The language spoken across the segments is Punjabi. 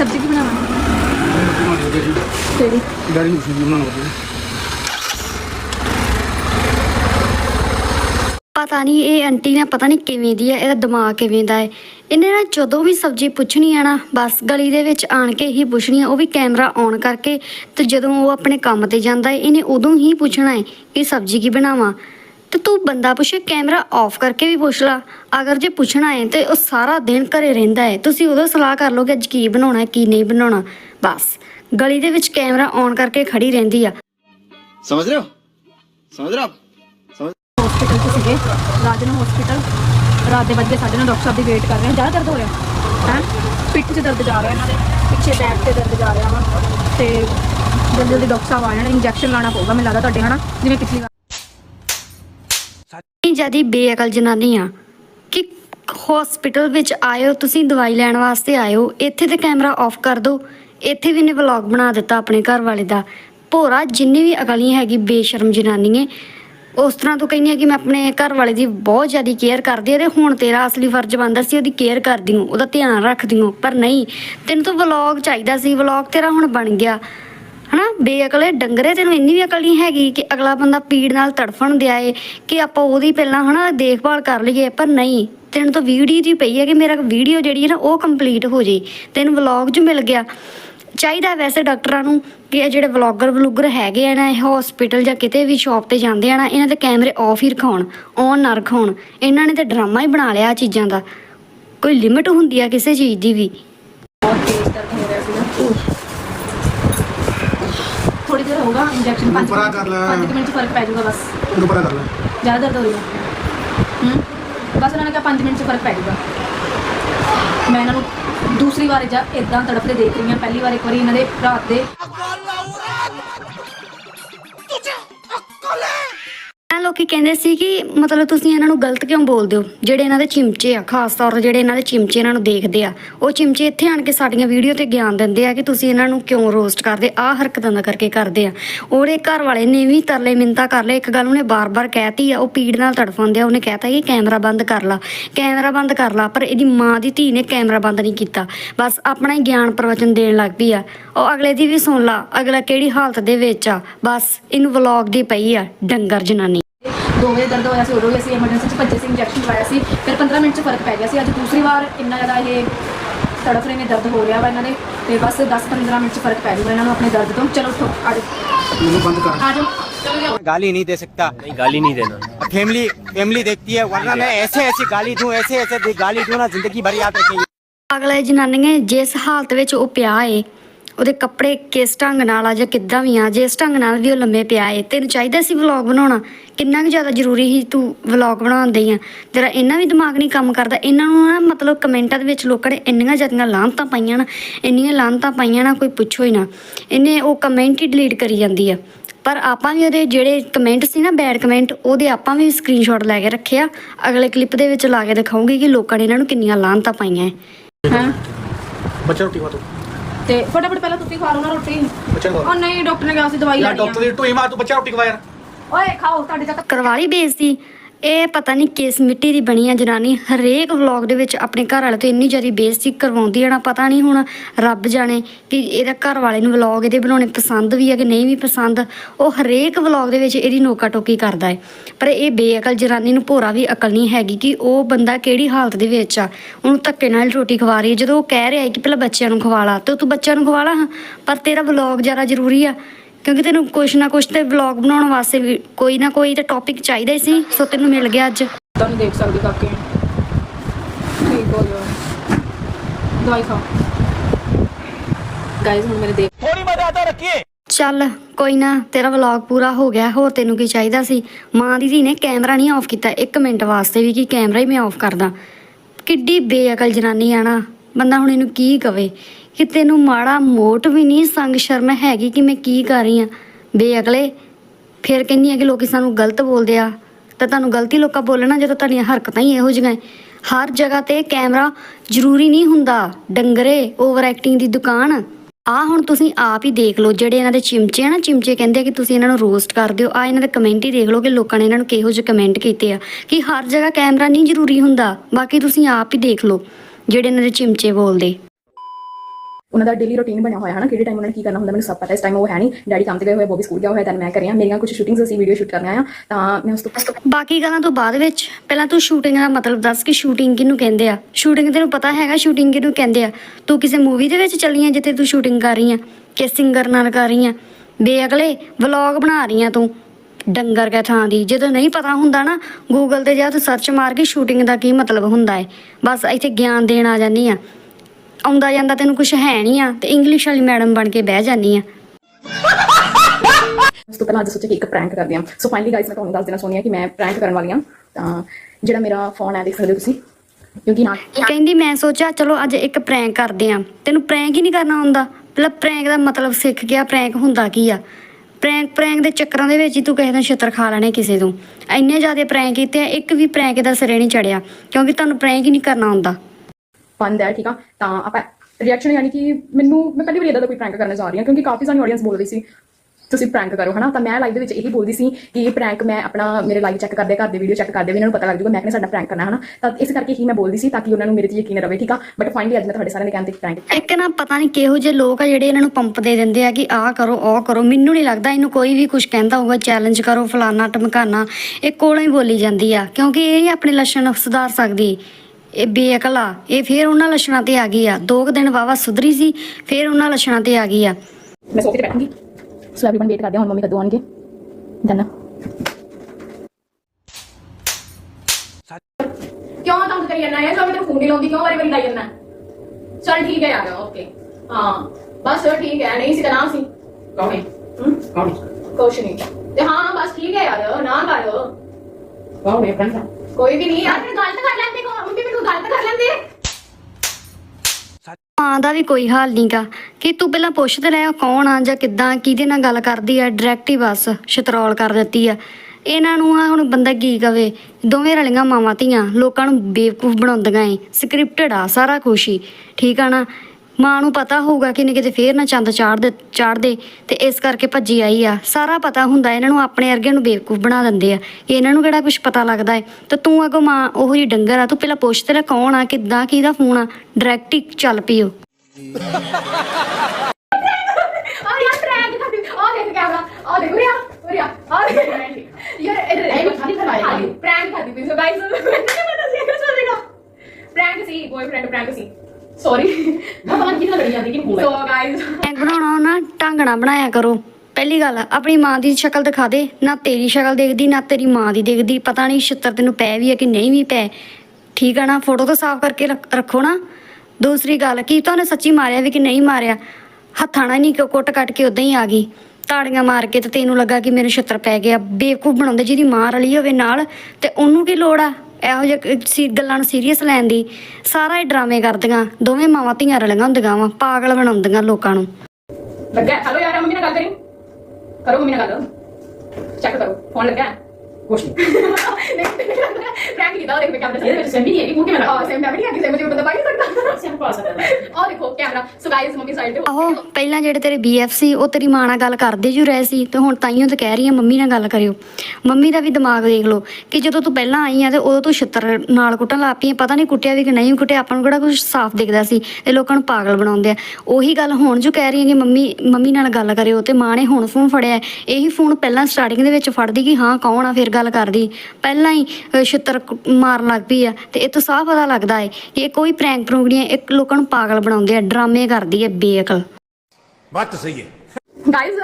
ਸਬਜ਼ੀ ਕੀ ਬਣਾਵਾਂ? ਕਿਹੜੀ? ਡੈਡੀ ਨੂੰ ਸਬਜ਼ੀ ਬਣਾਉਣਾ ਪਊ ਪਤਾ ਨਹੀਂ ਇਹ ਆਂਟੀ ਨਾ ਪਤਾ ਨਹੀਂ ਕਿਵੇਂ ਦੀ ਹੈ ਇਹਦਾ ਦਿਮਾਗ ਕਿਵੇਂ ਦਾ ਹੈ ਇਹਨੇ ਨਾ ਜਦੋਂ ਵੀ ਸਬਜ਼ੀ ਪੁੱਛਣੀ ਆ ਨਾ, ਬਸ ਗਲੀ ਦੇ ਵਿੱਚ ਆਣ ਕੇ ਹੀ ਪੁੱਛਣੀ ਆ, ਉਹ ਵੀ ਕੈਮਰਾ ਔਨ ਕਰਕੇ ਤੇ ਜਦੋਂ ਉਹ ਆਪਣੇ ਕੰਮ ਤੇ ਜਾਂਦਾ ਹੈ ਇਹਨੇ ਉਦੋਂ ਹੀ ਪੁੱਛਣਾ ਹੈ ਕਿ ਸਬਜ਼ੀ ਕੀ ਬਣਾਵਾਂ। ਤੇ ਤੂੰ ਬੰਦਾ ਪੁੱਛੇ ਕੈਮਰਾ ਆਫ ਕਰਕੇ ਵੀ ਪੁੱਛ ਲਾ। ਅਗਰ ਜੇ ਪੁੱਛਣਾ ਹੈ ਤੇ ਉਹ ਸਾਰਾ ਦਿਨ ਘਰੇ ਰਹਿੰਦਾ ਹੈ। ਤੁਸੀਂ ਉਦੋਂ ਸਲਾਹ ਕਰ ਲਓਗੇ ਅੱਜ ਕੀ ਬਣਾਉਣਾ ਹੈ ਕੀ ਨਹੀਂ ਬਣਾਉਣਾ। ਬਸ ਗਲੀ ਦੇ ਵਿੱਚ ਕੈਮਰਾ ਔਨ ਕਰਕੇ ਖੜੀ ਰਹਿੰਦੀ ਆ। ਸਮਝ ਰਹੇ ਹੋ? ਸਮਝ ਰਹੇ ਹੋ ਹਸਪੀਟਲ 'ਚ ਸੀਗੇ। ਰਾਜਨ ਹਸਪੀਟਲ ਰਾਤ ਦੇ ਵੱਜੇ ਸਾਡੇ ਨਾਲ ਡਾਕਟਰ ਸਾਹਿਬ ਦੀ ਵੇਟ ਕਰ ਰਹੇ ਹਾਂ ਜ਼ਿਆਦਾ ਦਰਦ ਹੋ ਰਿਹਾ। ਹੈ? ਪਿੱਠ 'ਚ ਦਰਦ ਜਾ ਰਿਹਾ। ਇਹਨਾਂ ਦੇ ਪਿੱਛੇ ਬੈਕ ਤੇ ਦਰਦ ਜਾ ਰਿਹਾ ਵਾ। ਤੇ ਜਲਦੀ ਜਲਦੀ ਡਾਕਟਰ ਸਾਹਿਬ ਆ ਜਾਣ। ਇੰਜੈਕਸ਼ਨ ਲਾਣਾ ਪਊਗਾ ਮੈਨੂੰ ਲੱਗਦਾ ਤੁਹਾਡੇ ਹਨਾ? ਜਿਵੇਂ ਪਿਛਲੀ ਵਾਰ ਇੰਨੀ ਜਿਆਦੀ ਬੇਅਕਲ ਜਨਾਨੀ ਆ। ਕਿ ਹਸਪੀਟਲ ਵਿੱਚ ਆਇਓ, ਤੁਸੀਂ ਦਵਾਈ ਲੈਣ ਵਾਸਤੇ ਆਇਓ, ਇੱਥੇ ਤੇ ਕੈਮਰਾ ਆਫ ਕਰ ਦਿਓ ਇੱਥੇ ਵੀ ਨੇ ਵਲੌਗ ਬਣਾ ਦਿੱਤਾ ਆਪਣੇ ਘਰ ਵਾਲੇ ਦਾ। ਭੋਰਾ, ਜਿੰਨੀ ਵੀ ਅਕਲ ਨਹੀਂ ਹੈਗੀ ਬੇਸ਼ਰਮ ਜਨਾਨੀਏ। ਉਸ ਤਰ੍ਹਾਂ ਤੋਂ ਕਹਿੰਦੀ ਹੈ ਕਿ ਮੈਂ ਆਪਣੇ ਘਰ ਵਾਲੇ ਦੀ ਬਹੁਤ ਜ਼ਿਆਦਾ ਕੇਅਰ ਕਰਦੀ ਹਾਂ ਤੇ ਹੁਣ ਤੇਰਾ ਅਸਲੀ ਫਰਜ਼ ਬਣਦਾ ਸੀ ਉਹਦੀ ਕੇਅਰ ਕਰਦੀ ਹਾਂ, ਉਹਦਾ ਧਿਆਨ ਰੱਖਦੀ ਹਾਂ। ਪਰ ਨਹੀਂ, ਤੈਨੂੰ ਤਾਂ ਵਲੌਗ ਚਾਹੀਦਾ ਸੀ ਵਲੌਗ ਤੇਰਾ ਹੁਣ ਬਣ ਗਿਆ। ਹਨਾ? ਬੇਅਕਲੇ ਡੰਗਰੇ ਤੈਨੂੰ ਇੰਨੀ ਵੀ ਅਕਲ ਨਹੀਂ ਹੈਗੀ ਕਿ ਅਗਲਾ ਬੰਦਾ ਪੀੜ ਨਾਲ ਤੜਫਣ ਦਿਆ ਏ ਕਿ ਆਪਾਂ ਉਹਦੀ ਪਹਿਲਾਂ ਹਨਾ ਦੇਖਭਾਲ ਕਰ ਲਈਏ, ਪਰ ਨਹੀਂ। ਤੈਨੂੰ ਤਾਂ ਵੀਡੀਓ ਦੀ ਪਈ ਹੈ ਕਿ ਮੇਰਾ ਵੀਡੀਓ ਜਿਹੜੀ ਹੈ ਨਾ, ਉਹ ਕੰਪਲੀਟ ਹੋ ਜੇ। ਤੈਨੂੰ ਵਲੌਗ 'ਚ ਮਿਲ ਗਿਆ। ਚਾਹੀਦਾ ਵੈਸੇ ਡਾਕਟਰਾਂ ਨੂੰ ਕਿ ਇਹ ਜਿਹੜੇ ਵਲੌਗਰ ਵਲੂਗਰ ਹੈਗੇ ਆ ਨਾ, ਇਹ ਹਸਪੀਟਲ ਜਾਂ ਕਿਤੇ ਵੀ ਸ਼ਾਪ ਤੇ ਜਾਂਦੇ ਆ ਨਾ, ਇਹਨਾਂ ਦੇ ਕੈਮਰੇ ਆਫ ਹੀ ਰਖਾਉਣ ਔਨ ਨਾ ਰਖਾਉਣ। ਇਹਨਾਂ ਨੇ ਤਾਂ ਡਰਾਮਾ ਹੀ ਬਣਾ ਲਿਆ ਆ ਚੀਜ਼ਾਂ ਦਾ। ਕੋਈ ਲਿਮਿਟ ਹੁੰਦੀ ਆ ਕਿਸੇ ਚੀਜ਼ ਦੀ ਵੀ। ਬਹੁਤ ਤੇਜ਼ ਦਰਦ ਹੋ ਰਿਹਾ ਸੀਗਾ। ਥੋੜੀ ਦੇਰ ਹੋਊਗਾ ਇੰਜੈਕਸ਼ਨ 5 ਪਰਾਂ ਕਰ ਲੈ। ਮਿੰਟ 'ਚ ਫ਼ਰਕ ਪੈ ਜਾਊਗਾ ਬਸ। ਇਹਨੂੰ ਪਤਾ ਕਰ ਲੈ। ਜ਼ਿਆਦਾ ਦਰਦ ਹੋ ਰਹੀ ਹੈ। ਹੂੰ? ਬਸ ਉਹਨਾਂ ਨੇ ਕਿਹਾ 5 ਮਿੰਟ 'ਚ ਫ਼ਰਕ ਪੈ ਜਾਊਗਾ। ਮੈਂ ਇਹਨਾਂ ਨੂੰ ਦੂਸਰੀ ਵਾਰ ਜਾਂ ਇਦਾਂ ਤੜਫਦੇ ਦੇਖ ਰਹੀ ਹਾਂ ਪਹਿਲੀ ਵਾਰ ਇੱਕ ਵਾਰੀ ਇਹਨਾਂ ਦੇ ਰਾਤ ਦੇ ਲੋਕੀ ਕਹਿੰਦੇ ਸੀ ਕਿ ਮਤਲਬ ਤੁਸੀਂ ਇਹਨਾਂ ਨੂੰ ਗਲਤ ਕਿਉਂ ਬੋਲਦੇ ਹੋ? ਜਿਹੜੇ ਇਹਨਾਂ ਦੇ ਚਿਮਚੇ ਆ, ਖਾਸ ਤੌਰ ਤੇ ਜਿਹੜੇ ਇਹਨਾਂ ਦੇ ਚਿਮਚੇ ਇਹਨਾਂ ਨੂੰ ਦੇਖਦੇ ਆ, ਉਹ ਚਿਮਚੇ ਇੱਥੇ ਆਣ ਕੇ ਸਾਡੀਆਂ ਵੀਡੀਓ ਤੇ ਗਿਆਨ ਦਿੰਦੇ ਆ ਕਿ ਤੁਸੀਂ ਇਹਨਾਂ ਨੂੰ ਕਿਉਂ ਰੋਸਟ ਕਰਦੇ? ਆ ਹਰਕਤਾਂ ਦਾ ਕਰਕੇ ਕਰਦੇ ਆ। ਉਹਦੇ ਘਰ ਵਾਲੇ ਨੇ ਵੀ ਤਰਲੇ ਮਿੰਤਾ ਕਰ ਲਏ। ਇੱਕ ਗੱਲ ਉਹਨੇ ਬਾਰ-ਬਾਰ ਕਹਿਤੀ ਆ, ਉਹ ਪੀੜ ਨਾਲ ਤੜਫਾਉਂਦੇ ਆ। ਉਹਨੇ ਕਹਿਤਾ ਕਿ ਕੈਮਰਾ ਬੰਦ ਕਰ ਲਾ। ਕੈਮਰਾ ਬੰਦ ਕਰ ਲਾ, ਪਰ ਇਹਦੀ ਮਾਂ ਦੀ ਧੀ ਨੇ ਕੈਮਰਾ ਬੰਦ ਨਹੀਂ ਕੀਤਾ। ਬਸ ਆਪਣਾ ਹੀ ਗਿਆਨ ਪ੍ਰਵਚਨ ਦੇਣ ਲੱਗ ਪਈ ਆ। ਉਹ ਅਗਲੇ ਦੀ ਵੀ ਸੁਣ ਲਾ। ਅਗਲਾ ਕਿਹੜੀ ਹਾਲਤ ਦੇ ਵਿੱਚ ਆ? ਬਸ ਇਹਨੂੰ ਵਲੌਗ ਦੀ ਪਈ ਆ, ਡੰਗਰ ਜਨਾਨੀ। ਦੋ ਵਜੇ ਦਰਦ ਹੋਇਆ ਸੀ ਉਦੋਂ ਵੀ ਅਸੀਂ ਐਮਰਜੈਂਸੀ 'ਚ ਭੱਜੇ ਸੀ ਇੰਜੈਕਸ਼ਨ ਲਵਾਇਆ ਸੀ ਫਿਰ 15 ਮਿੰਟ 'ਚ ਫਰਕ ਪੈ ਗਿਆ ਸੀ ਅੱਜ ਦੂਸਰੀ ਵਾਰ ਇੰਨਾ ਜ਼ਿਆਦਾ ਇਹ ਤੜਫ ਰਹੇ ਨੇ ਦਰਦ ਹੋ ਰਿਹਾ ਵਾ ਇਹਨਾਂ ਦੇ ਤੇ ਬਸ 10-15 ਮਿੰਟ 'ਚ ਫਰਕ ਪੈ ਜਾਊਗਾ ਇਹਨਾਂ ਨੂੰ ਆਪਣੇ ਦਰਦ ਤੋਂ ਚਲੋ ਉੱਠੋ ਆ ਜਾਓ ਇਹਨੂੰ ਬੰਦ ਕਰ ਆ ਜਾਓ ਚਲੋ ਜਾਓ गाली नहीं दे सकता नहीं गाली नहीं देना फैमिली फैमिली देखती है वरना मैं ऐसे ऐसे गाली दूं ऐसे ऐसे दे- गाली दूं ना जिंदगी भर याद रखेंगे ਅਗਲੇ ਜਨਾਨੀਆਂ ਜਿਸ ਹਾਲਤ ਵਿੱਚ ਉਹ ਪਿਆ ਏ ਉਹਦੇ ਕੱਪੜੇ ਕਿਸ ਢੰਗ ਨਾਲ ਆ ਜਾਂ ਕਿੱਦਾਂ ਵੀ ਆ ਜਿਸ ਢੰਗ ਨਾਲ ਵੀ ਉਹ ਲੰਮੇ ਪਿਆ ਏ ਤੈਨੂੰ ਚਾਹੀਦਾ ਸੀ ਵਲੌਗ ਬਣਾਉਣਾ। ਕਿੰਨਾ ਕੁ ਜ਼ਿਆਦਾ ਜ਼ਰੂਰੀ ਸੀ ਤੂੰ ਵਲੌਗ ਬਣਾਉਂਦੀ ਆ। ਤੇਰਾ ਇੰਨਾ ਵੀ ਦਿਮਾਗ ਨਹੀਂ ਕੰਮ ਕਰਦਾ ਇਹਨਾਂ ਨੂੰ ਨਾ ਮਤਲਬ ਕਮੈਂਟਾਂ ਦੇ ਵਿੱਚ ਲੋਕਾਂ ਨੇ ਇੰਨੀਆਂ ਜ਼ਿਆਦੀਆਂ ਲਾਹਨਤਾਂ ਪਾਈਆਂ ਨਾ ਇੰਨੀਆਂ ਲਾਹਨਤਾਂ ਪਾਈਆਂ ਨਾ ਕੋਈ ਪੁੱਛੋ ਹੀ ਨਾ। ਇਹਨੇ ਉਹ ਕਮੈਂਟ ਹੀ ਡਿਲੀਟ ਕਰੀ ਜਾਂਦੀ ਆ। ਪਰ ਆਪਾਂ ਵੀ ਉਹਦੇ ਜਿਹੜੇ ਕਮੈਂਟ ਸੀ ਨਾ ਬੈਡ ਕਮੈਂਟ ਉਹਦੇ ਆਪਾਂ ਵੀ ਸਕਰੀਨਸ਼ਾਟ ਲੈ ਕੇ ਰੱਖਿਆ ਅਗਲੇ ਕਲਿੱਪ ਦੇ ਵਿੱਚ ਲਾ ਕੇ ਦਿਖਾਉਂਗੀ ਕਿ ਲੋਕਾਂ ਨੇ ਇਹਨਾਂ ਨੂੰ ਕਿੰਨੀਆਂ ਲਾਹਨਤਾਂ ਪਾਈਆਂ ਹੈ ਹਾਂ। ਬੱਚਾ ਰੋਟੀ ਖਵਾ ਤੂੰ ਤੇ ਫਟਾਫਟ ਪਹਿਲਾਂ ਤੁਸੀਂ ਖਾ ਲਓ ਨਾ ਰੋਟੀ। ਬੱਚਾ ਉਹ ਨਹੀਂ ਡਾਕਟਰ ਨੇ ਕਿਹਾ ਸੀ ਦਵਾਈ ਯਾਰ ਲੈਣੀ ਡਾਕਟਰ ਦੀ ਟੋਈ ਮਾਰ ਤੂੰ ਬੱਚਾ ਰੋਟੀ ਖਵਾ ਯਾਰ ਆ ਓਏ ਖਾਓ ਤੁਹਾਡੇ ਤੱਕ ਕਰਵਾਲੀ ਬੇਇੱਜ਼ਤੀ। ਇਹ ਪਤਾ ਨਹੀਂ ਕਿਸ ਮਿੱਟੀ ਦੀ ਬਣੀ ਆ ਜਨਾਨੀ। ਹਰੇਕ ਵਲੌਗ ਦੇ ਵਿੱਚ ਆਪਣੇ ਘਰ ਵਾਲੇ ਤੋਂ ਇੰਨੀ ਜ਼ਿਆਦਾ ਬੇਇੱਜ਼ਤੀ ਕਰਵਾਉਂਦੀ ਆ ਨਾ ਪਤਾ ਨਹੀਂ ਹੁਣ ਰੱਬ ਜਾਣੇ ਕਿ ਇਹਦਾ ਘਰ ਵਾਲੇ ਨੂੰ ਵਲੌਗ ਇਹਦੇ ਬਣਾਉਣੇ ਪਸੰਦ ਵੀ ਆ ਕਿ ਨਹੀਂ ਵੀ ਪਸੰਦ। ਉਹ ਹਰੇਕ ਵਲੌਗ ਦੇ ਵਿੱਚ ਇਹਦੀ ਨੋਕਾ ਟੋਕੀ ਕਰਦਾ ਹੈ ਪਰ ਇਹ ਬੇਅਕਲ ਜਨਾਨੀ ਨੂੰ ਭੋਰਾ ਵੀ ਅਕਲ ਨਹੀਂ ਹੈਗੀ ਕਿ ਉਹ ਬੰਦਾ ਕਿਹੜੀ ਹਾਲਤ ਦੇ ਵਿੱਚ ਆ। ਉਹਨੂੰ ਧੱਕੇ ਨਾਲ ਰੋਟੀ ਖਵਾ ਰਹੀ ਹੈ ਜਦੋਂ ਉਹ ਕਹਿ ਰਿਹਾ ਹੈ ਕਿ ਪਹਿਲਾਂ ਬੱਚਿਆਂ ਨੂੰ ਖਵਾ ਲਾ। ਤੇ ਤੂੰ ਬੱਚਿਆਂ ਨੂੰ ਖਵਾ ਲਾ ਹਾਂ, ਪਰ ਤੇਰਾ ਵਲੌਗ ਜ਼ਿਆਦਾ ਜ਼ਰੂਰੀ ਆ। ਕਿਉਂਕਿ ਤੈਨੂੰ ਕੁਛ ਨਾ ਕੁਛ ਤੇ ਵਲੌਗ ਬਣਾਉਣ ਵਾਸਤੇ ਕੋਈ ਨਾ ਕੋਈ ਤੇ ਟੌਪਿਕ ਚਾਹੀਦਾ ਸੀ ਸੋ ਤੈਨੂੰ ਮਿਲ ਗਿਆ ਅੱਜ। ਤਾਂ ਨਹੀਂ ਦੇਖ ਸਕਦੀ ਕਾਕੇ। ਠੀਕ ਹੋ ਗਿਆ ਦਵਾਈ ਖਾ ਗਾਇਸ ਹੁਣ ਮੇਰੇ ਦੇਖ ਥੋੜੀ ਮਰਿਆਦਾ ਰੱਖੀਏ। ਚੱਲ ਕੋਈ ਨਾ ਤੇਰਾ ਵਲੌਗ ਪੂਰਾ ਹੋ ਗਿਆ ਹੋਰ ਤੈਨੂੰ ਕੀ ਚਾਹੀਦਾ ਸੀ? ਮਾਂ ਦੀ ਧੀ ਨੇ ਕੈਮਰਾ ਨਹੀਂ ਆਫ ਕੀਤਾ 1 ਮਿੰਟ ਵਾਸਤੇ ਵੀ ਕਿ ਕੈਮਰਾ ਹੀ ਮੈਂ ਆਫ ਕਰਦਾ। ਕਿੱਡੀ ਬੇਅਕਲ ਜਨਾਨੀ ਆ ਨਾ ਬੰਦਾ ਹੁਣ ਇਹਨੂੰ ਕੀ ਕਵੇ? ਕਿ ਤੈਨੂੰ ਮਾੜਾ ਮੋਟ ਵੀ ਨਹੀਂ ਸੰਗ ਸ਼ਰਮ ਹੈਗੀ ਕਿ ਮੈਂ ਕੀ ਕਰ ਰਹੀ ਆ ਬੇਅਕਲੇ ਫਿਰ ਕਹਿੰਦੀ ਆ ਕਿ ਲੋਕੀ ਸਾਨੂੰ ਗਲਤ ਬੋਲਦੇ ਆ। ਤਾਂ ਤੁਹਾਨੂੰ ਗਲਤੀ ਲੋਕਾਂ ਬੋਲਣਾ, ਜਦੋਂ ਤੁਹਾਡੀਆਂ ਹਰਕਤਾਂ ਹੀ ਇਹੋ ਜਿਹੀਆਂ ਹਰ ਜਗ੍ਹਾ ਤੇ ਕੈਮਰਾ ਜ਼ਰੂਰੀ ਨਹੀਂ ਹੁੰਦਾ। ਡੰਗਰੇ, ਓਵਰ ਐਕਟਿੰਗ ਦੀ ਦੁਕਾਨ। ਆ ਹੁਣ ਤੁਸੀਂ ਆਪ ਹੀ ਦੇਖ ਲਓ, ਜਿਹੜੇ ਇਹਨਾਂ ਦੇ ਚਿਮਚੇ ਆ ਨਾ, ਚਿਮਚੇ ਕਹਿੰਦੇ ਕਿ ਤੁਸੀਂ ਇਹਨਾਂ ਨੂੰ ਰੋਸਟ ਕਰ ਦਿਓ। ਆ ਇਹਨਾਂ ਦੇ ਕਮੈਂਟ ਹੀ ਦੇਖ ਲਓ ਕਿ ਲੋਕਾਂ ਨੇ ਇਹਨਾਂ ਨੂੰ ਕਿਹੋ ਜਿਹੇ ਕਮੈਂਟ ਕੀਤੇ ਆ। ਕਿ ਹਰ ਜਗ੍ਹਾ ਕੈਮਰਾ ਨਹੀਂ ਜ਼ਰੂਰੀ ਹੁੰਦਾ। ਬਾਕੀ ਤੁਸੀਂ ਆਪ ਹੀ ਦੇਖ ਲਓ, ਜਿਹੜੇ ਇਹਨਾਂ ਦੇ ਚਿਮਚੇ ਬੋਲਦੇ। ਉਹਨਾਂ ਦਾ ਡੇਲੀ ਰੁਟੀਨ ਬਣਿਆ ਹੋਇਆ ਹੈ ਨਾ, ਕਿਹੜੇ ਟਾਈਮ ਉਹਨਾਂ ਨੇ ਕੀ ਕਰਨਾ ਹੁੰਦਾ, ਮੈਨੂੰ ਸਭ ਪਤਾ ਇਸ ਟਾਈਮ ਉਹ ਹੈ ਨਹੀਂ। ਡੈਡੀ ਕੰਮ ਤੇ ਗਏ ਹੋਏ, ਬੋਬੀ ਸਕੂਲ ਗਿਆ ਹੋਇਆ ਤਾਂ ਮੈਂ ਕਰ ਰਹੀ ਮੇਰੀਆਂ ਕੁਝ ਸ਼ੂਟਿੰਗਸ ਅਸੀਂ ਵੀਡੀਓ ਸ਼ੂਟ ਕਰਨੀਆਂ ਆ, ਤਾਂ ਮੈਂ ਉਸ ਤੋਂ ਬਾਕੀ ਗੱਲਾਂ ਤੋਂ ਬਾਅਦ ਵਿੱਚ, ਪਹਿਲਾਂ ਤੂੰ ਸ਼ੂਟਿੰਗ ਦਾ ਮਤਲਬ ਦੱਸ ਕਿ ਸ਼ੂਟਿੰਗ ਕਿਹਨੂੰ ਕਹਿੰਦੇ ਆ। ਸ਼ੂਟਿੰਗ ਤੈਨੂੰ ਪਤਾ ਹੈਗਾ ਸ਼ੂਟਿੰਗ ਕਿਹਨੂੰ ਕਹਿੰਦੇ ਆ। ਤੂੰ ਕਿਸੇ ਮੂਵੀ ਦੇ ਵਿੱਚ ਚੱਲੀ ਆ, ਜਿੱਥੇ ਤੂੰ ਸ਼ੂਟਿੰਗ ਕਰ ਰਹੀ ਆ, ਕਿ ਸਿੰਗਰ ਨਾਲ ਕਰ ਰਹੀ ਆ। ਬੇਅਗਲੇ ਵਲੌਗ ਬਣਾ ਰਹੀ ਆ ਤੂੰ, ਡੰਗਰ ਕੇ ਥਾਂ ਦੀ। ਜਦੋਂ ਨਹੀਂ ਪਤਾ ਹੁੰਦਾ ਨਾ ਗੂਗਲ ਤੇ ਜਾ ਤੂੰ ਸਰਚ ਮਾਰ ਕੇ ਸ਼ੂਟਿੰਗ ਦਾ ਕੀ ਮਤਲਬ ਹੁੰਦਾ ਹੈ। ਬਸ ਇੱਥੇ ਗਿਆਨ ਦੇਣ ਆ ਜਾਂਦੀ ਆ। ਆਉਂਦਾ ਜਾਂਦਾ ਤੈਨੂੰ ਕੁਝ ਹੈ ਨਹੀਂ ਆ ਤੇ ਇੰਗਲਿਸ਼ ਵਾਲੀ ਮੈਡਮ ਬਣ ਕੇ ਬਹਿ ਜਾਂਦੀ ਆ। ਉਸ ਤੋਂ ਪਹਿਲਾਂ ਅੱਜ ਸੋਚਿਆ ਕਿ ਇੱਕ ਪ੍ਰੈਂਕ ਕਰਦੇ ਹਾਂ ਸੋ ਫਾਈਨਲੀ ਗਾਇਸ ਮੈਂ ਤੁਹਾਨੂੰ ਦੱਸ ਦੇਣਾ ਚਾਹੁੰਦੀ ਹਾਂ ਕਿ ਮੈਂ ਪ੍ਰੈਂਕ ਕਰਨ ਵਾਲੀ ਹਾਂ ਤਾਂ ਜਿਹੜਾ ਮੇਰਾ ਫੋਨ ਹੈ ਦੇਖ ਸਕਦੇ ਹੋ ਤੁਸੀਂ। ਕਿਉਂਕਿ ਨਾ ਕਹਿੰਦੀ ਮੈਂ ਸੋਚਿਆ ਚਲੋ ਅੱਜ ਇੱਕ ਪ੍ਰੈਂਕ ਕਰਦੇ ਆ। ਤੈਨੂੰ ਪ੍ਰੈਂਕ ਹੀ ਨਹੀਂ ਕਰਨਾ ਆਉਂਦਾ ਪਹਿਲਾਂ ਪ੍ਰੈਂਕ ਦਾ ਮਤਲਬ ਸਿੱਖ ਗਿਆ ਪ੍ਰੈਂਕ ਹੁੰਦਾ ਕੀ ਆ। ਪ੍ਰੈਂਕ ਪ੍ਰੈਂਕ ਦੇ ਚੱਕਰਾਂ ਦੇ ਵਿੱਚ ਹੀ ਤੂੰ ਕਿਸੇ ਦਾ ਛਿੱਤਰ ਖਾ ਲੈਣੇ ਕਿਸੇ ਤੋਂ। ਇੰਨੇ ਜ਼ਿਆਦਾ ਪ੍ਰੈਂਕ ਕੀਤੇ ਆ ਇੱਕ ਵੀ ਪ੍ਰੈਂਕ ਦਾ ਸਿਰੇ ਨਹੀਂ ਚੜਿਆ। ਕਿਉਂਕਿ ਤੁਹਾਨੂੰ ਪ੍ਰੈਂਕ ਹੀ ਨਹੀਂ ਕਰਨਾ ਆਉਂਦਾ ਬੰਦ ਹੈ ਠੀਕ ਆ ਤਾਂ ਆਪਾਂ ਰਿਐਕਸ਼ਨ ਯਾਨੀ ਕਿ ਮੈਨੂੰ ਮੈਂ ਪਹਿਲੀ ਵਾਰੀ ਇਦਾਂ ਦਾ ਕੋਈ ਪ੍ਰੈਂਕ ਕਰਨ ਜਾ ਰਹੀ ਹਾਂ ਕਿਉਂਕਿ ਕਾਫੀ ਸਾਰੀ ਆਡੀਅנס ਬੋਲ ਰਹੀ ਸੀ ਤੁਸੀਂ ਪ੍ਰੈਂਕ ਕਰੋ ਹਨਾ ਤਾਂ ਮੈਂ ਲਾਈਵ ਦੇ ਵਿੱਚ ਇਹੀ ਬੋਲਦੀ ਸੀ ਕਿ ਇਹ ਪ੍ਰੈਂਕ ਮੈਂ ਆਪਣਾ ਮੇਰੇ ਲਾਈਵ ਚੈੱਕ ਕਰਦੇ ਘਰ ਦੇ ਵੀਡੀਓ ਚੈੱਕ ਕਰਦੇ ਵੀ ਇਹਨਾਂ ਨੂੰ ਪਤਾ ਲੱਗ ਜੂਗਾ ਮੈਂ ਕਿਹਨੇ ਸਾਡਾ ਪ੍ਰੈਂਕ ਕਰਨਾ ਹਨਾ ਤਾਂ ਇਸ ਕਰਕੇ ਹੀ ਮੈਂ ਬੋਲਦੀ ਸੀ ਤਾਂ ਕਿ ਉਹਨਾਂ ਨੂੰ ਮੇਰੇ ਤੇ ਯਕੀਨ ਰਵੇ ਠੀਕ ਆ ਬਟ ਫਾਈਨਲੀ ਅੱਜ ਮੈਂ ਤੁਹਾਡੇ ਸਾਰਿਆਂ ਦੇ ਕਹਿਣ ਤੇ ਪ੍ਰੈਂਕ ਇੱਕ ਨਾ ਪਤਾ ਨਹੀਂ ਕਿਹੋ ਜਿਹੇ ਲੋਕ ਆ ਜਿਹੜੇ ਇਹਨਾਂ ਨੂੰ ਪੰਪ ਦੇ ਦਿੰਦੇ ਆ ਕਿ ਆਹ ਕਰੋ ਉਹ ਕਰੋ ਮੈਨੂੰ ਨਹੀਂ ਲੱਗਦਾ ਇਹਨੂੰ ਕੋਈ ਵੀ ਕੁਝ ਕਹਿੰਦਾ ਹੋਊਗਾ ਚੈਲੰਜ ਕਰੋ ਫਲਾਨਾ ਟਮਕਾਨਾ ਇਹ ਕੋਲੋਂ ਹੀ ਬੋਲੀ ਜਾਂਦੀ ਆ ਕਿਉਂਕਿ ਇਹ ਆਪਣੇ ਲੱਛਣ ਸੁਧਾਰ ਸਕਦੀ ਇਹ ਬੇਅਕਲ ਆ। ਇਹ ਫੇਰ ਉਹਨਾਂ ਲੱਛਣਾਂ ਤੇ ਆ ਗਈ ਆ। ਦੋ ਕੁ ਦਿਨ ਵਾਵਾ ਸੁਧਰੀ ਸੀ ਫੇਰ ਉਹਨਾਂ ਲੱਛਣਾਂ ਤੇ ਆ ਗਈ ਆ। ਮੈਂ ਸੋਫੇ ਤੇ ਬੈਠੂੰਗੀ। ਸੋ ਐਵਰੀਵਨ ਵੇਟ ਕਰਦੇ ਆ ਹੁਣ ਮੰਮੀ ਕਦੋਂ ਆਉਣਗੇ। ਦਨ ਕਿਉਂ ਤੰਗ ਕਰੀ ਜਾਂਦਾ? ਹੈ ਜੋ ਮੈਂ ਫੋਨ ਨਹੀਂ ਲਾਉਂਦੀ ਕਿਉਂ ਵਾਰੀ ਵਾਰੀ ਲਾਈ ਜਾਂਦਾ? ਚਲ ਠੀਕ ਹੈ ਯਾਰ ਓਕੇ ਹਾਂ ਬਸ ਠੀਕ ਹੈ ਨਹੀਂ ਸੀ ਤਾਂ ਨਾ ਸੀ। ਕੌਣ ਹੈ? ਕੌਣ? ਕੁਛ ਨਹੀਂ ਤੇ ਹਾਂ ਬਸ ਠੀਕ ਹੈ ਯਾਰ ਨਾ ਕਰ। ਕੌਣ ਹੈ ਫਰੈਂਡ ਕੋਈ ਵੀ ਨਹੀਂ ਯਾਰ। ਗੱਲ ਤਾਂ ਕਰ ਲੈਂਦੇ ਕੋ ਮੰਮੀ ਮੈਨੂੰ ਗੱਲ ਤਾਂ ਕਰ ਲੈਂਦੇ ਮਾਂ ਦਾ ਵੀ ਕੋਈ ਹਾਲ ਨਹੀਂਗਾ ਕਿ ਤੂੰ ਪਹਿਲਾਂ ਪੁੱਛ ਤੇ ਲੈ ਉਹ ਕੌਣ ਆ ਜਾਂ ਕਿੱਦਾਂ, ਕਿਹਦੇ ਨਾਲ ਗੱਲ ਕਰਦੀ ਆ? ਡਾਇਰੈਕਟ ਹੀ ਬਸ ਸ਼ਤਰੋਲ ਕਰ ਦਿੱਤੀ ਆ। ਇਹਨਾਂ ਨੂੰ ਆ ਹੁਣ ਬੰਦਾ ਕੀ ਕਵੇ? ਦੋਵੇਂ ਰਲੀਆਂ ਮਾਵਾਂ ਧੀਆਂ, ਲੋਕਾਂ ਨੂੰ ਬੇਵਕੂਫ ਬਣਾਉਂਦੀਆਂ ਏ ਸਕ੍ਰਿਪਟਡ ਆ ਸਾਰਾ ਕੁਛ ਹੀ। ਠੀਕ ਆ ਨਾ? ਮਾਂ ਨੂੰ ਪਤਾ ਹੋਊਗਾ ਕਿ ਨੇ ਕਿਤੇ ਫੇਰ ਨਾ ਚੰਦ ਚਾੜ ਦੇ ਚਾੜ ਦੇ ਤੇ ਇਸ ਕਰਕੇ ਭੱਜੀ ਆਈ ਆ। ਸਾਰਾ ਪਤਾ ਹੁੰਦਾ ਇਹਨਾਂ ਨੂੰ ਆਪਣੇ ਅਰਗੇ ਨੂੰ ਬੇਵਕੂਫ ਬਣਾ ਦਿੰਦੇ ਆ। ਕਿ ਇਹਨਾਂ ਨੂੰ ਕਿਹੜਾ ਕੁਝ ਪਤਾ ਲੱਗਦਾ ਏ ਤੇ ਤੂੰ ਅਗੋ ਮਾਂ ਉਹੋ ਜੀ ਡੰਗਰ ਆ, ਤੂੰ ਪਹਿਲਾਂ ਪੁੱਛ ਤੇ ਕੌਣ ਆ, ਕਿੱਦਾਂ, ਕਿਹਦਾ ਫੋਨ ਆ? ਡਾਇਰੈਕਟ ਹੀ ਚੱਲ ਪਈ ਪ੍ਰੈਂਕ ਸੀ ਬॉयਫ੍ਰੈਂਡ ਪ੍ਰੈਂਕ ਸੀ। ਸੌਰੀ ਮੈਂ ਪਤਾ ਕਿਹਨਾਂ ਲੜੀ ਜਾਂਦੀ ਕਿ ਸੋ ਗਾਇਸ ਬੈਂਕ ਬਣਾਉਣਾ ਨਾ ਢੰਗ ਨਾਲ ਬਣਾਇਆ ਕਰੋ। ਪਹਿਲੀ ਗੱਲ ਆਪਣੀ ਮਾਂ ਦੀ ਸ਼ਕਲ ਦਿਖਾ ਦੇ। ਨਾ ਤੇਰੀ ਸ਼ਕਲ ਦੇਖਦੀ ਨਾ ਤੇਰੀ ਮਾਂ ਦੀ ਦੇਖਦੀ। ਪਤਾ ਨਹੀਂ ਛਿੱਤਰ ਤੈਨੂੰ ਪੈ ਵੀ ਹੈ ਕਿ ਨਹੀਂ ਵੀ ਪੈ। ਠੀਕ ਆ ਨਾ? ਫੋਟੋ ਤਾਂ ਸਾਫ਼ ਕਰਕੇ ਰੱਖ- ਰੱਖੋ ਨਾ। ਦੂਸਰੀ ਗੱਲ ਕੀ ਤਾਂ ਉਹਨੇ ਸੱਚੀ ਮਾਰਿਆ ਵੀ ਕਿ ਨਹੀਂ ਮਾਰਿਆ? ਹੱਥਾਂ ਨਾਲ ਨਹੀਂ ਕੁੱਟ ਕੱਟ ਕੇ ਉਦਾਂ ਹੀ ਆ ਗਈ। ਤਾੜੀਆਂ ਮਾਰ ਕੇ ਤੇ ਤੈਨੂੰ ਲੱਗਾ ਕਿ ਮੈਨੂੰ ਛਿੱਤਰ ਪੈ ਗਿਆ। ਬੇਵਕੂਫ ਬਣਾਉਂਦੇ ਜਿਹਦੀ ਮਾਂ ਰਲੀ ਹੋਵੇ ਨਾਲ ਤੇ ਉਹਨੂੰ ਕੀ ਲੋੜ ਆ? ਇਹੋ ਜਿਹੇ ਸੀ ਗੱਲਾਂ ਨੂੰ ਸੀਰੀਅਸ ਲੈਣ ਦੀ ਸਾਰਾ ਹੀ ਡਰਾਮੇ ਕਰਦੀਆਂ, ਦੋਵੇਂ ਮਾਵਾਂ ਧੀਆਂ ਰਲੀਆਂ ਹੁੰਦੀਆਂ ਵਾ, ਪਾਗਲ ਬਣਾਉਂਦੀਆਂ ਲੋਕਾਂ ਨੂੰ। ਲੱਗਾ ਹਲੋ ਯਾਰ ਮੰਮੀ ਨਾਲ ਗੱਲ ਕਰੀ। ਕਰੋ ਮੰਮੀ ਨਾਲ ਗੱਲ। ਚੈੱਕ ਕਰੋ, ਫੋਨ ਲੱਗਾ ਹੈ? ਕੁਛ ਨਹੀਂ ਪ੍ਰੈਂਕ ਕੀਤਾ ਦੇਖ ਮੈਂ ਕੈਮਰਾ ਇਹਦੇ ਵਿੱਚ ਸੈਂਡੀ ਨਹੀਂ ਹੈਗੀ ਮੂੰਹ ਕਿਵੇਂ ਹਾਂ ਸੇਮ ਮੈਂ ਵੀ ਨਹੀਂ ਆ ਕਿਸੇ ਮੁਝੇ ਬੰਦਾ ਪਾ ਨਹੀਂ ਸਕਦਾ ਸਿਰ ਪਾ ਸਕਦਾ ਆ ਦੇਖੋ ਕੈਮਰਾ ਸੋ ਤੇ ਆਹੋ, ਪਹਿਲਾਂ ਜਿਹੜੇ ਤੇਰੇ ਬੀਐਫ ਸੀ, ਉਹ ਤੇਰੀ ਮਾਂ ਨਾਲ ਗੱਲ ਕਰਦੇ ਜੂ ਰਹੇ ਸੀ, ਤੇ ਹੁਣ ਤਾਈਓ ਤੇ ਕਹਿ ਰਹੀ ਆ, ਮੰਮੀ ਨਾਲ ਗੱਲ ਕਰਿਓ ਮੰਮੀ ਦਾ ਵੀ ਦਿਮਾਗ ਦੇਖ ਲਓ, ਕਿ ਜਦੋਂ ਤੂੰ ਪਹਿਲਾਂ ਆਈ ਆ, ਤੇ ਉਦੋਂ ਤੂੰ ਛਿੱਤਰ ਨਾਲ ਕੁੱਟਣ ਲੱਗ ਪਈ ਪਤਾ ਨਹੀਂ ਕੁੱਟਿਆ ਵੀ ਕਿ ਨਹੀਂ ਕੁੱਟਿਆ, ਆਪਾਂ ਨੂੰ ਕਿਹੜਾ ਕੁਝ ਸਾਫ਼ ਦਿਖਦਾ ਸੀ, ਤੇ ਲੋਕਾਂ ਨੂੰ ਪਾਗਲ ਬਣਾਉਂਦੇ ਆ ਉਹੀ ਗੱਲ ਹੁਣ ਜੋ ਕਹਿ ਰਹੀ ਹੈ ਕਿ ਮੰਮੀ ਮੰਮੀ ਨਾਲ ਗੱਲ ਕਰਿਓ, ਤੇ ਮਾਂ ਨੇ ਹੁਣ ਫੋਨ ਫੜਿਆ, ਇਹੀ ਫੋਨ ਪਹਿਲਾਂ ਸਟਾਰਟਿੰਗ ਦੇ ਵਿੱਚ ਫੜਦੀ ਕਿ ਹਾਂ, ਕੌਣ ਆ, ਫਿਰ ਗੱਲ ਕਰਦੀ ਪਹਿਲਾਂ ਹੀ ਅ, ਛਿੱਤਰ ਕੁ- ਮਾਰਨ ਲੱਗ ਪਈ ਆ ਤੇ ਇਹ ਤੋਂ ਸਾਫ਼ ਪਤਾ ਲੱਗਦਾ ਹੈ ਕਿ ਇਹ ਕੋਈ ਪ੍ਰੈਂਕ ਪ੍ਰੂੰਕ ਨਹੀਂ ਹੈ ਇੱਕ ਲੋਕਾਂ ਨੂੰ ਪਾਗਲ ਬਣਾਉਂਦੇ ਆ ਡਰਾਮੇ ਕਰਦੀ ਹੈ ਬੇਅਕਲ बात तो सही है ਗਾਇਸ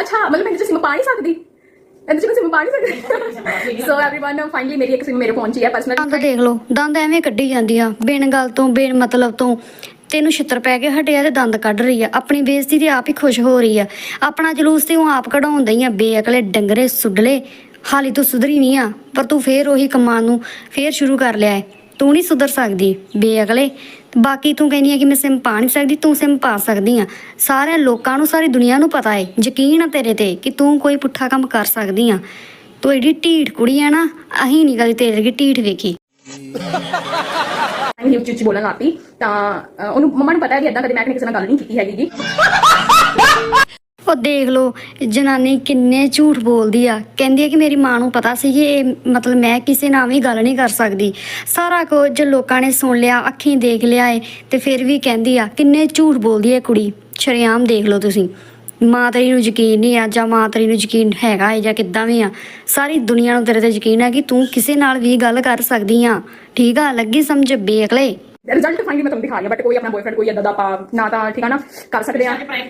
ਅੱਛਾ ਮਤਲਬ ਮੈਂ ਜਿਸ ਸਿਮ ਪਾ ਨਹੀਂ ਸਕਦੀ ਇਹਦੇ ਚ ਸਿਮ ਪਾ ਨਹੀਂ ਸਕਦੀ ਸੋ एवरीवन ਫਾਈਨਲੀ ਮੇਰੀ ਇੱਕ ਸਿਮ ਮੇਰੇ ਫੋਨ 'ਚ ਹੀ ਹੈ ਪਰਸਨਲ ਦੰਦ ਦੇਖ ਲਓ ਦੰਦ ਐਵੇਂ ਕੱਢੀ ਜਾਂਦੀ ਆ ਬਿਨ ਗੱਲ ਤੋਂ ਬਿਨ ਮਤਲਬ ਤੋਂ ਤੈਨੂੰ ਛਿੱਤਰ ਪੈ ਕੇ ਹਟਿਆ ਤੇ ਦੰਦ ਕੱਢ ਰਹੀ ਆ। ਆਪਣੀ ਬੇਇੱਜ਼ਤੀ ਤੇ ਆਪ ਹੀ ਖੁਸ਼ ਹੋ ਰਹੀ ਆ। ਆਪਣਾ ਜਲੂਸ ਤੇ ਉਹ ਆਪ ਕਢਾਉਣ ਹੀ ਆ। ਬੇਅਕਲੇ ਡੰਗਰੇ ਸੁੱਡਲੇ, ਹਾਲੀ ਤੂੰ ਸੁਧਰੀ ਨਹੀਂ ਆ, ਪਰ ਤੂੰ ਫੇਰ ਉਹੀ ਕੰਮਾਂ ਨੂੰ ਫੇਰ ਸ਼ੁਰੂ ਕਰ ਲਿਆ ਏ। ਤੂੰ ਨਹੀਂ ਸੁਧਰ ਸਕਦੀ, ਬੇਅਕਲੇ। ਬਾਕੀ ਤੂੰ ਕਹਿੰਦੀ ਆ ਕਿ ਮੈਂ ਸਿਮ ਪਾ ਨਹੀਂ ਸਕਦੀ, ਤੂੰ ਸਿਮ ਪਾ ਸਕਦੀ ਆ। ਸਾਰੇ ਲੋਕਾਂ ਨੂੰ, ਸਾਰੀ ਦੁਨੀਆ ਨੂੰ ਪਤਾ ਏ। ਯਕੀਨ ਆ ਤੇਰੇ ਤੇ ਕਿ ਤੂੰ ਕੋਈ ਪੁੱਠਾ ਕੰਮ ਕਰ ਸਕਦੀ ਆ। ਤੂੰ ਏਡੀ ਢੀਠ ਕੁੜੀ ਆ ਨਾ, ਅਹੀਂ ਨਹੀਂ ਕਦੀ ਤੇਰੇ ਵਰਗੀ ਢੀਠ ਵੇਖੀ। ਹੀ ਉੱਚੀ ਬੋਲਣ ਲੱਗ ਪਈ। ਤਾਂ ਉਹਨੂੰ ਮੰਮਾ ਨੂੰ ਪਤਾ ਹੈ ਕਿ ਇਦਾਂ ਕਦੇ ਮੈਂ ਕਿਸੇ ਨਾਲ ਗੱਲ ਨਹੀਂ ਕੀਤੀ ਹੈਗੀ। ਗੀ ਉਹ ਦੇਖ ਲਓ, ਜਨਾਨੀ ਕਿੰਨੇ ਝੂਠ ਬੋਲਦੀ ਆ। ਕਹਿੰਦੀ ਆ ਕਿ ਮੇਰੀ ਮਾਂ ਨੂੰ ਪਤਾ ਸੀ ਕਿ ਇਹ ਮਤਲਬ ਮੈਂ ਕਿਸੇ ਨਾਲ ਵੀ ਗੱਲ ਨਹੀਂ ਕਰ ਸਕਦੀ। ਸਾਰਾ ਕੁਝ ਲੋਕਾਂ ਨੇ ਸੁਣ ਲਿਆ, ਅੱਖੀਂ ਦੇਖ ਲਿਆ ਏ, ਤੇ ਫਿਰ ਵੀ ਕਹਿੰਦੀ ਆ, ਕਿੰਨੇ ਝੂਠ ਬੋਲਦੀ ਹੈ ਕੁੜੀ। ਸ਼ਰੇਆਮ ਦੇਖ ਲਓ ਤੁਸੀਂ। ਮਾਂ ਤੇਰੀ ਨੂੰ ਯਕੀਨ ਨਹੀਂ ਆ ਜਾਂ ਮਾਂ ਤੇਰੀ ਨੂੰ ਯਕੀਨ ਹੈਗਾ ਏ ਜਾਂ ਕਿੱਦਾਂ ਵੀ ਆ ਸਾਰੀ ਦੁਨੀਆ ਨੂੰ ਤੇਰੇ ਤੇ ਯਕੀਨ ਹੈ ਕਿ ਤੂੰ ਕਿਸੇ ਨਾਲ ਵੀ ਗੱਲ ਕਰ ਸਕਦੀ ਆ। ਠੀਕ ਆ ਲੱਗੀ ਸਮਝ ਵੇਖ ਲੈ ਰਿਜ਼ਲਟ ਫਾਈਨਲੀ ਮੈਂ ਤੁਹਾਨੂੰ ਦਿਖਾ ਲਿਆ ਬਟ ਕੋਈ ਆਪਣਾ ਬॉयਫ੍ਰੈਂਡ ਕੋਈ ਇਦਾਂ ਦਾ ਆਪਾਂ ਨਾ ਤਾਂ ਠੀਕ ਆ ਨਾ ਕਰ ਸਕਦੇ ਆ। ਪ੍ਰੈਂਕ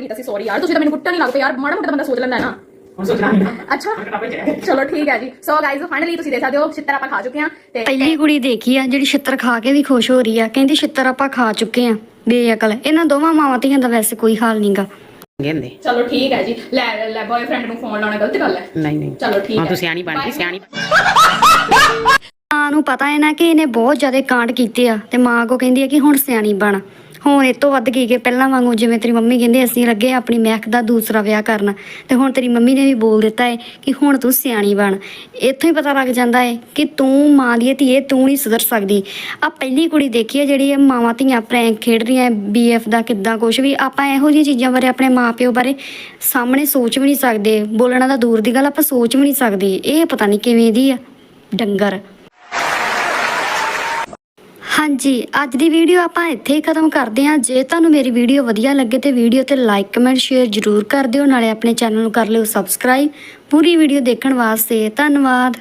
ਕੀਤਾ ਸੀ ਸੌਰੀ ਯਾਰ ਤੁਸੀਂ ਤਾਂ ਮੈਨੂੰ ਕੁੱਟਣ ਨਹੀਂ ਲੱਗਦੇ ਯਾਰ ਮਾੜਾ ਮੋਟਾ ਤਾਂ ਬੰਦਾ ਸੋਚ ਲੈਂਦਾ ਹੈ ਨਾ। ਅੱਛਾ ਚਲੋ ਠੀਕ ਹੈ ਜੀ। ਸੋ ਗਾਇਜ਼ ਫਾਈਨਲੀ ਤੁਸੀਂ ਦੇਖ ਸਕਦੇ ਹੋ ਛਿੱਤਰ ਆਪਾਂ ਖਾ ਚੁੱਕੇ ਆ ਤੇ ਪਹਿਲੀ ਕੁੜੀ ਦੇਖੀ ਆ ਜਿਹੜੀ ਛਿੱਤਰ ਖਾ ਕੇ ਵੀ ਖੁਸ਼ ਹੋ ਰਹੀ ਆ ਕਹਿੰਦੀ ਛਿੱਤਰ ਆਪਾਂ ਖਾ ਚੁੱਕੇ ਆ ਬੇਅਕਲ। ਇਹਨਾਂ ਦੋਵਾਂ ਮਾਵਾਂ ਧੀਆਂ ਦਾ ਵੈਸੇ ਕੋਈ ਹਾਲ ਨਹੀਂਗਾ ਕਹਿੰਦੇ ਚਲੋ ਠੀਕ ਹੈ ਜੀ। ਲੈ ਲੈ ਬॉयਫ੍ਰੈਂਡ ਨੂੰ ਫੋਨ ਲਾਉਣਾ ਗਲਤ ਗੱਲ ਹੈ। ਨਹੀਂ ਨਹੀਂ। ਚਲੋ ਠੀਕ ਹਾਂ ਹੈ। ਤੂੰ ਸਿਆਣੀ ਬਣ ਗਈ ਸਿਆਣੀ। ਮਾਂ ਨੂੰ ਪਤਾ ਹੈ ਨਾ ਕਿ ਇਹਨੇ ਬਹੁਤ ਜ਼ਿਆਦਾ ਕਾਂਡ ਕੀਤੇ ਆ ਤੇ ਮਾਂ ਕੋ ਕਹਿੰਦੀ ਹੈ ਕਿ ਹੁਣ ਸਿਆਣੀ ਬਣ। ਹੁਣ ਇਹ ਤੋਂ ਵੱਧ ਕੀ ਕਿ ਪਹਿਲਾਂ ਵਾਂਗੂ ਜਿਵੇਂ ਤੇਰੀ ਮੰਮੀ ਕਹਿੰਦੇ ਅਸੀਂ ਲੱਗੇ ਆਪਣੀ ਮਹਿਕ ਦਾ ਦੂਸਰਾ ਵਿਆਹ ਕਰਨ। ਤੇ ਹੁਣ ਤੇਰੀ ਮੰਮੀ ਨੇ ਵੀ ਬੋਲ ਦਿੱਤਾ ਹੈ ਕਿ ਹੁਣ ਤੂੰ ਸਿਆਣੀ ਬਣ। ਇੱਥੋਂ ਹੀ ਪਤਾ ਲੱਗ ਜਾਂਦਾ ਹੈ ਕਿ ਤੂੰ ਮਾਂ ਦੀ ਧੀਏ, ਤੂੰ ਨਹੀਂ ਸੁਧਰ ਸਕਦੀ। ਆ ਪਹਿਲੀ ਕੁੜੀ ਦੇਖੀ ਹੈ ਜਿਹੜੀ ਇਹ ਮਾਵਾਂ ਧੀਆਂ ਪ੍ਰੈਂਕ ਖੇਡ ਰਹੀਆਂ ਬੀਐਫ ਦਾ ਕਿੱਦਾਂ ਕੁਝ ਵੀ। ਆਪਾਂ ਇਹੋ ਜਿਹੀਆਂ ਚੀਜ਼ਾਂ ਬਾਰੇ ਆਪਣੇ ਮਾਪਿਓ ਬਾਰੇ ਸਾਹਮਣੇ ਸੋਚ ਵੀ ਨਹੀਂ ਸਕਦੇ। ਬੋਲਣਾ ਤਾਂ ਦੂਰ ਦੀ ਗੱਲ ਆਪਾਂ ਸੋਚ ਵੀ ਨਹੀਂ ਸਕਦੇ। ਇਹ ਪਤਾ ਨਹੀਂ ਕਿਵੇਂ ਦੀ ਆ, ਡੰਗਰ। ਹਾਂਜੀ, ਅੱਜ ਦੀ ਵੀਡੀਓ ਆਪਾਂ ਇੱਥੇ ਹੀ ਖਤਮ ਕਰਦੇ ਹਾਂ। ਜੇ ਤੁਹਾਨੂੰ ਮੇਰੀ ਵੀਡੀਓ ਵਧੀਆ ਲੱਗੇ ਤੇ ਵੀਡੀਓ ਤੇ ਲਾਈਕ ਕਮੈਂਟ ਸ਼ੇਅਰ ਜ਼ਰੂਰ ਕਰ ਦਿਓ। ਨਾਲੇ ਆਪਣੇ ਚੈਨਲ ਨੂੰ ਕਰ ਲਿਓ ਸਬਸਕ੍ਰਾਈਬ ਪੂਰੀ ਵੀਡੀਓ ਦੇਖਣ ਵਾਸਤੇ ਧੰਨਵਾਦ।